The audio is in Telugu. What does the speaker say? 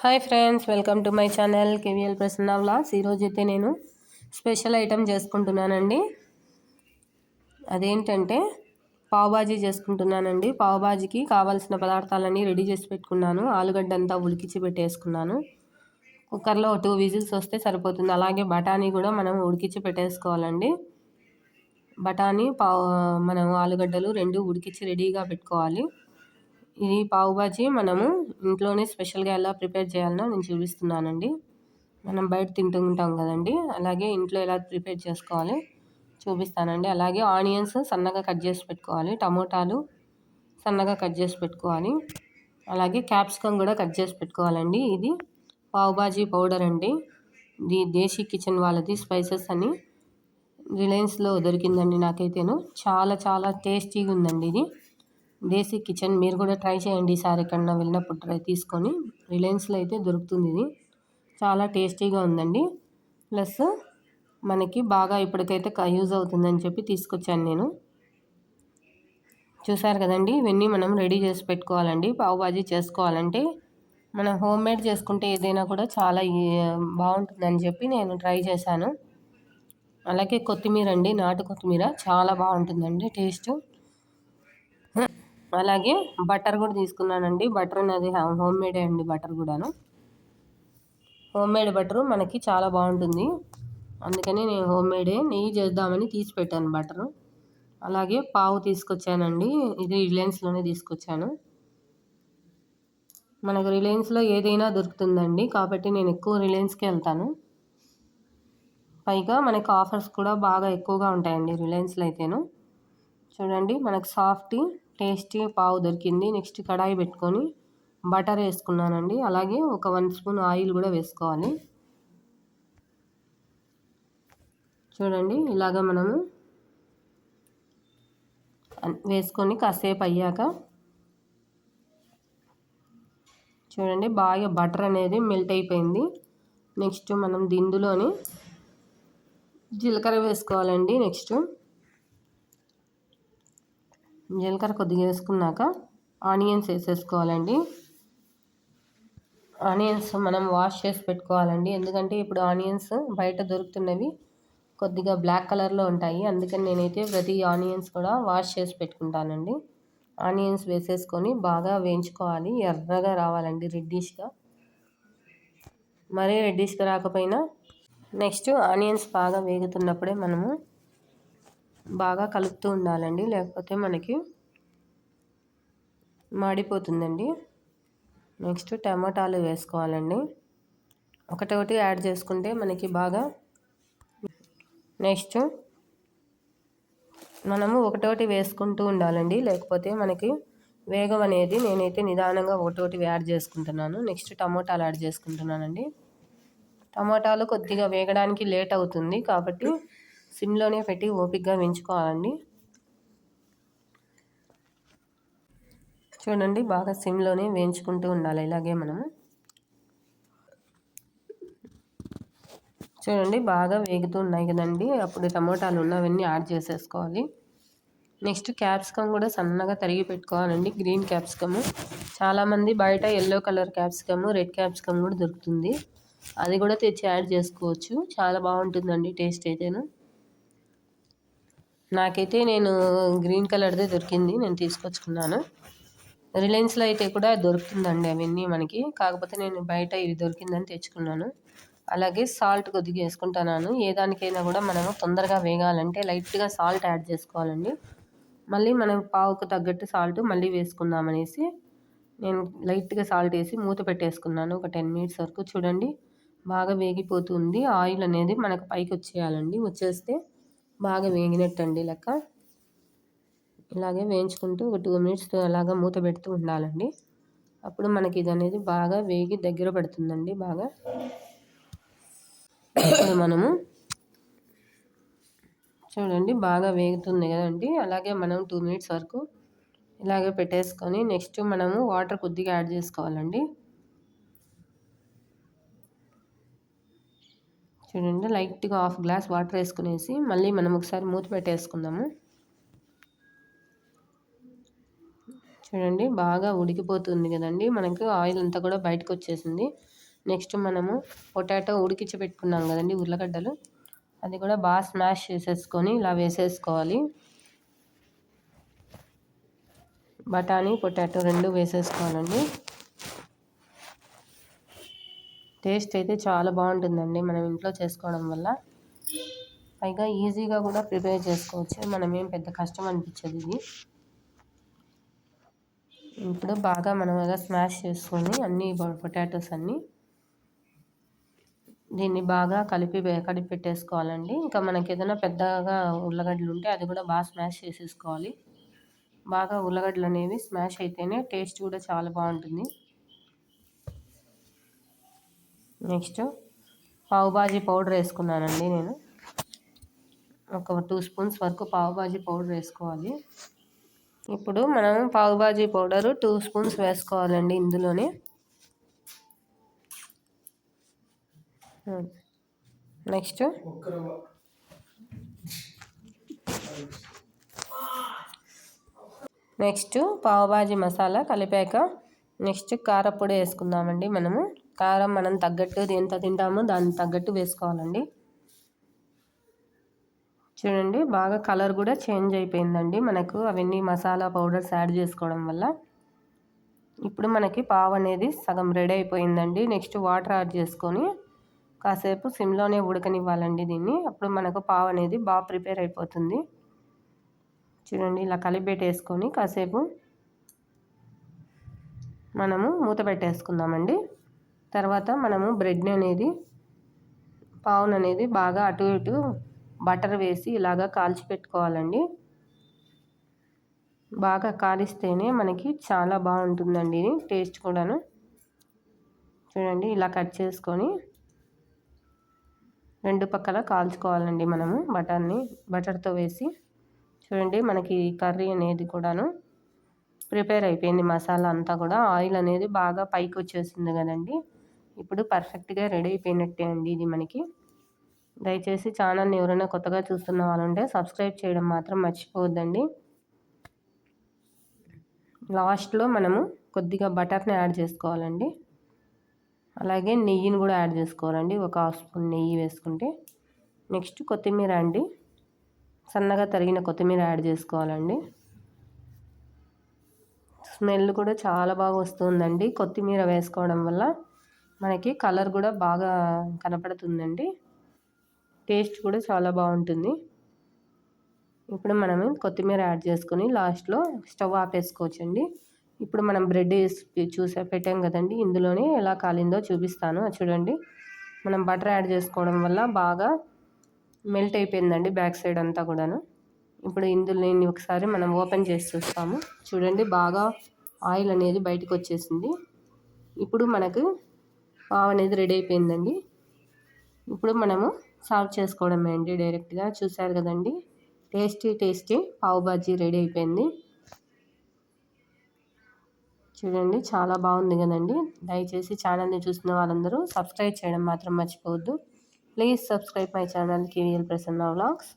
Hi friends welcome to my channel KVL Prasanna vlogs. ఈరోజు అయితే నేను స్పెషల్ ఐటెం చేసుకుంటున్నానండి. అదేంటంటే పావుబాజీ చేసుకుంటున్నానండి. పావుబాజీకి కావాల్సిన పదార్థాలన్నీ రెడీ చేసి పెట్టుకున్నాను. ఆలుగడ్డ అంతా ఉడికించి పెట్టేసుకున్నాను. కుక్కర్లో టూ విజిల్స్ వస్తే సరిపోతుంది. అలాగే బఠానీ కూడా మనం ఉడికించి పెట్టేసుకోవాలండి. బఠానీ పావు మనం ఆలుగడ్డలు రెండు ఉడికించి రెడీగా పెట్టుకోవాలి. ఇది పావు బాజీ మనము ఇంట్లోనే స్పెషల్గా ఎలా ప్రిపేర్ చేయాలనో నేను చూపిస్తున్నానండి. మనం బయట తింటూ ఉంటాం కదండి. అలాగే ఇంట్లో ఎలా ప్రిపేర్ చేసుకోవాలి చూపిస్తానండి. అలాగే ఆనియన్స్ సన్నగా కట్ చేసి పెట్టుకోవాలి టమోటాలు సన్నగా కట్ చేసి పెట్టుకోవాలి. అలాగే క్యాప్సికమ్ కూడా కట్ చేసి పెట్టుకోవాలండి. ఇది పావు బాజీ పౌడర్ అండి. ఇది దేశీ కిచెన్ వాళ్ళది స్పైసెస్ అని రిలయన్స్లో దొరికిందండి నాకైతేను. చాలా చాలా టేస్టీగా ఉందండి ఇది. దేశీ కిచెన్ మీరు కూడా ట్రై చేయండి ఈసారి ఎక్కడన్నా వెళ్ళినప్పుడు. ట్రై తీసుకొని రిలయన్స్లో అయితే దొరుకుతుంది ఇది. చాలా టేస్టీగా ఉందండి. ప్లస్ మనకి బాగా ఇప్పటికైతే యూజ్ అవుతుందని చెప్పి తీసుకొచ్చాను నేను. చూసారు కదండి ఇవన్నీ మనం రెడీ చేసి పెట్టుకోవాలండి. పావుబాజీ చేసుకోవాలంటే మనం హోమ్ మేడ్ చేసుకుంటే ఏదైనా కూడా చాలా బాగుంటుందని చెప్పి నేను ట్రై చేశాను. అలాగే కొత్తిమీర అండి నాటు కొత్తిమీర చాలా బాగుంటుందండి టేస్ట్. అలాగే బటర్ కూడా తీసుకున్నానండి. బటర్ అనేది హోమ్ మేడే అండి బటర్ కూడాను. హోమ్ మేడ్ బటరు మనకి చాలా బాగుంటుంది. అందుకని నేను హోమ్ మేడే నెయ్యి చేద్దామని తీసి పెట్టాను బటరు అలాగే పావు తీసుకొచ్చానండి. ఇది రిలయన్స్లోనే తీసుకొచ్చాను. మనకు రిలయన్స్లో ఏదైనా దొరుకుతుందండి. కాబట్టి నేను ఎక్కువ రిలయన్స్కి వెళ్తాను. పైగా మనకు ఆఫర్స్ కూడా బాగా ఎక్కువగా ఉంటాయండి రిలయన్స్లో అయితేను. చూడండి మనకు సాఫ్ట్ టేస్టీ పావు దొరికింది. నెక్స్ట్ కడాయి పెట్టుకొని బటర్ వేసుకున్నానండి. అలాగే ఒక వన్ స్పూన్ ఆయిల్ కూడా వేసుకోవాలి. చూడండి ఇలాగ మనము వేసుకొని కాసేపు అయ్యాక చూడండి బాగా బటర్ అనేది మెల్ట్ అయిపోయింది. నెక్స్ట్ మనం దిందులోని జీలకర్ర వేసుకోవాలండి. నెక్స్ట్ జీలకర్ర కొద్దిగా వేసుకున్నాక ఆనియన్స్ వేసేసుకోవాలండి. ఆనియన్స్ మనం వాష్ చేసి పెట్టుకోవాలండి. ఎందుకంటే ఇప్పుడు ఆనియన్స్ బయట దొరుకుతున్నవి కొద్దిగా బ్లాక్ కలర్లో ఉంటాయి. అందుకని నేనైతే ప్రతి ఆనియన్స్ కూడా వాష్ చేసి పెట్టుకుంటానండి. ఆనియన్స్ వేసేసుకొని బాగా వేయించుకోవాలి. ఎర్రగా రావాలండి రెడ్డిష్గా మరీ రెడ్డిష్గా రాకపోయినా నెక్స్ట్ ఆనియన్స్ బాగా వేగుతున్నప్పుడే మనము బాగా కలుపుతూ ఉండాలండి. లేకపోతే మనకి మాడిపోతుందండి. నెక్స్ట్ టమాటాలు వేసుకోవాలండి. ఒకటొకటి యాడ్ చేసుకుంటే మనకి బాగా నెక్స్ట్ మనము ఒకటోటి వేసుకుంటూ ఉండాలండి. లేకపోతే మనకి వేగం అనేది నేనైతే నిదానంగా ఒకటోటి యాడ్ చేసుకుంటున్నాను. నెక్స్ట్ టమోటాలు యాడ్ చేసుకుంటున్నానండి. టమోటాలు కొద్దిగా వేగడానికి లేట్ అవుతుంది కాబట్టి సిమ్లోనే పెట్టి ఓపిక్గా వేయించుకోవాలండి చూడండి బాగా సిమ్లోనే వేయించుకుంటూ ఉండాలి ఇలాగే మనము. చూడండి బాగా వేగుతూ ఉన్నాయి కదండి. అప్పుడు టమోటాలు ఉన్నవన్నీ యాడ్ చేసేసుకోవాలి. నెక్స్ట్ క్యాప్సికమ్ కూడా సన్నగా తరిగి పెట్టుకోవాలండి. Green capsicum. చాలామంది బయట yellow colour capsicum red capsicum కూడా దొరుకుతుంది. అది కూడా తెచ్చి యాడ్ చేసుకోవచ్చు. చాలా బాగుంటుందండి టేస్ట్ అయితేను. నాకైతే నేను గ్రీన్ కలర్దే దొరికింది నేను తీసుకొచ్చుకున్నాను. రిలయన్స్లో అయితే కూడా దొరుకుతుందండి అవన్నీ మనకి. కాకపోతే నేను బయట ఇది దొరికిందని తెచ్చుకున్నాను. అలాగే సాల్ట్ కొద్దిగా వేసుకుంటున్నాను. ఏ దానికైనా కూడా మనము తొందరగా వేగాలంటే లైట్గా సాల్ట్ యాడ్ చేసుకోవాలండి. మళ్ళీ మనం పావుకు తగ్గట్టు సాల్ట్ మళ్ళీ వేసుకుందామనేసి నేను లైట్గా సాల్ట్ వేసి మూత పెట్టేసుకున్నాను. ఒక టెన్ మినిట్స్ వరకు చూడండి. బాగా వేగిపోతుంది. ఆయిల్ అనేది మనకు పైకి వచ్చేయాలండి. వచ్చేస్తే బాగా వేగినట్టండి లెక్క. ఇలాగే వేయించుకుంటూ ఒక టూ మినిట్స్ అలాగా మూత పెడుతూ ఉండాలండి. అప్పుడు మనకి ఇది అనేది బాగా వేగి దగ్గర పడుతుందండి బాగా. ఇప్పుడు మనము చూడండి బాగా వేగుతుంది కదండి. అలాగే మనం టూ మినిట్స్ వరకు ఇలాగే పెట్టేసుకొని నెక్స్ట్ మనము వాటర్ కొద్దిగా యాడ్ చేసుకోవాలండి. చూడండి లైట్గా హాఫ్ గ్లాస్ వాటర్ వేసుకునేసి మళ్ళీ మనం ఒకసారి మూత పెట్టేసుకుందాము. చూడండి బాగా ఉడికిపోతుంది కదండి. మనకు ఆయిల్ అంతా కూడా బయటకు వచ్చేసింది. నెక్స్ట్ మనము పొటాటో ఉడికించి పెట్టుకున్నాం కదండి ఉర్లగడ్డలు. అది కూడా బాగా స్మాష్ చేసేసుకొని ఇలా వేసేసుకోవాలి. బఠానీ పొటాటో రెండు వేసేసుకోవాలండి. టేస్ట్ అయితే చాలా బాగుంటుందండి మనం ఇంట్లో చేసుకోవడం వల్ల. పైగా ఈజీగా కూడా ప్రిపేర్ చేసుకోవచ్చు. మనం ఏం పెద్ద కష్టం అనిపించదు ఇది. ఇప్పుడు బాగా మనం అలా స్మాష్ చేసుకొని అన్ని పొటాటోస్ అన్నీ దీన్ని బాగా కలిపి కలిపి పెట్టేసుకోవాలండి. ఇంకా మనకి ఏదైనా పెద్దగా ఉల్లగడ్డలు ఉంటే అది కూడా బాగా స్మాష్ చేసేసుకోవాలి. బాగా ఉల్లగడ్డలు అనేవి స్మాష్ అయితేనే టేస్ట్ కూడా చాలా బాగుంటుంది. నెక్స్ట్ పావుబాజీ పౌడర్ వేసుకున్నానండి నేను. ఒక టూ స్పూన్స్ వరకు పావుబాజీ పౌడర్ వేసుకోవాలి. ఇప్పుడు మనం పావుబాజీ పౌడరు టూ స్పూన్స్ వేసుకోవాలండి ఇందులోనే. నెక్స్ట్ నెక్స్ట్ పావుబాజీ మసాలా కలిపాక నెక్స్ట్ కారపొడి వేసుకుందామండి మనము. కారం మనం తగ్గట్టు ఎంత తింటామో దానికి తగ్గట్టు వేసుకోవాలండి. చూడండి బాగా కలర్ కూడా చేంజ్ అయిపోయిందండి. మనకు అవన్నీ మసాలా పౌడర్స్ యాడ్ చేసుకోవడం వల్ల. ఇప్పుడు మనకి పావు అనేది సగం రెడీ అయిపోయిందండి. నెక్స్ట్ వాటర్ యాడ్ చేసుకొని కాసేపు సిమ్లోనే ఉడకనివ్వాలండి దీన్ని. అప్పుడు మనకు పావు అనేది బాగా ప్రిపేర్ అయిపోతుంది. చూడండి ఇలా కలిపెట్టేసుకొని కాసేపు మనము మూత పెట్టేసుకుందామండి. తర్వాత మనము బ్రెడ్ని అనేది పావును అనేది బాగా అటు ఇటు బటర్ వేసి ఇలాగా కాల్చి పెట్టుకోవాలండి. బాగా కాలిస్తేనే మనకి చాలా బాగుంటుందండి టేస్ట్ కూడాను. చూడండి ఇలా కట్ చేసుకొని రెండు పక్కల కాల్చుకోవాలండి మనము బటర్ని బటర్తో వేసి. చూడండి మనకి కర్రీ అనేది కూడాను ప్రిపేర్ అయిపోయింది మసాలా అంతా కూడా. ఆయిల్ అనేది బాగా పైకి వచ్చేసింది కదండి. ఇప్పుడు పర్ఫెక్ట్గా రెడీ అయిపోయినట్టే అండి ఇది మనకి. దయచేసి ఛానల్ని ఎవరైనా కొత్తగా చూస్తున్న వాళ్ళు ఉంటే సబ్స్క్రైబ్ చేయడం మాత్రం మర్చిపోవద్దండి. లాస్ట్లో మనము కొద్దిగా బటర్ని యాడ్ చేసుకోవాలండి. అలాగే నెయ్యిని కూడా యాడ్ చేసుకోవాలండి. ఒక హాఫ్ స్పూన్ నెయ్యి వేసుకుంటే. నెక్స్ట్ కొత్తిమీర అండి. సన్నగా తరిగిన కొత్తిమీర యాడ్ చేసుకోవాలండి. స్మెల్ కూడా చాలా బాగా వస్తుందండి కొత్తిమీర వేసుకోవడం వల్ల. మనకి కలర్ కూడా బాగా కనపడుతుందండి. టేస్ట్ కూడా చాలా బాగుంటుంది. ఇప్పుడు మనం కొత్తిమీర యాడ్ చేసుకొని లాస్ట్లో స్టవ్ ఆపేసుకోవచ్చండి. ఇప్పుడు మనం బ్రెడ్ చూసే పెట్టాం కదండి. ఇందులోనే ఎలా కాలిందో చూపిస్తాను. చూడండి. మనం బటర్ యాడ్ చేసుకోవడం వల్ల బాగా మెల్ట్ అయిపోయిందండి బ్యాక్ సైడ్ అంతా కూడాను. ఇప్పుడు ఇందులో నేను ఒకసారి మనం ఓపెన్ చేసి చూస్తాము. చూడండి బాగా ఆయిల్ అనేది బయటకు వచ్చేసింది. ఇప్పుడు మనకు పావు అనేది రెడీ అయిపోయిందండి. ఇప్పుడు మనము సర్వ్ చేసుకోవడమే అండి డైరెక్ట్గా. చూసారు కదండి? టేస్టీ టేస్టీ పావు బాజీ రెడీ అయిపోయింది. చూడండి చాలా బాగుంది కదండి. దయచేసి ఛానల్ని చూసిన వాళ్ళందరూ సబ్స్క్రైబ్ చేయడం మాత్రం మర్చిపోవద్దు. Please subscribe my channel KVL Prasanna vlogs.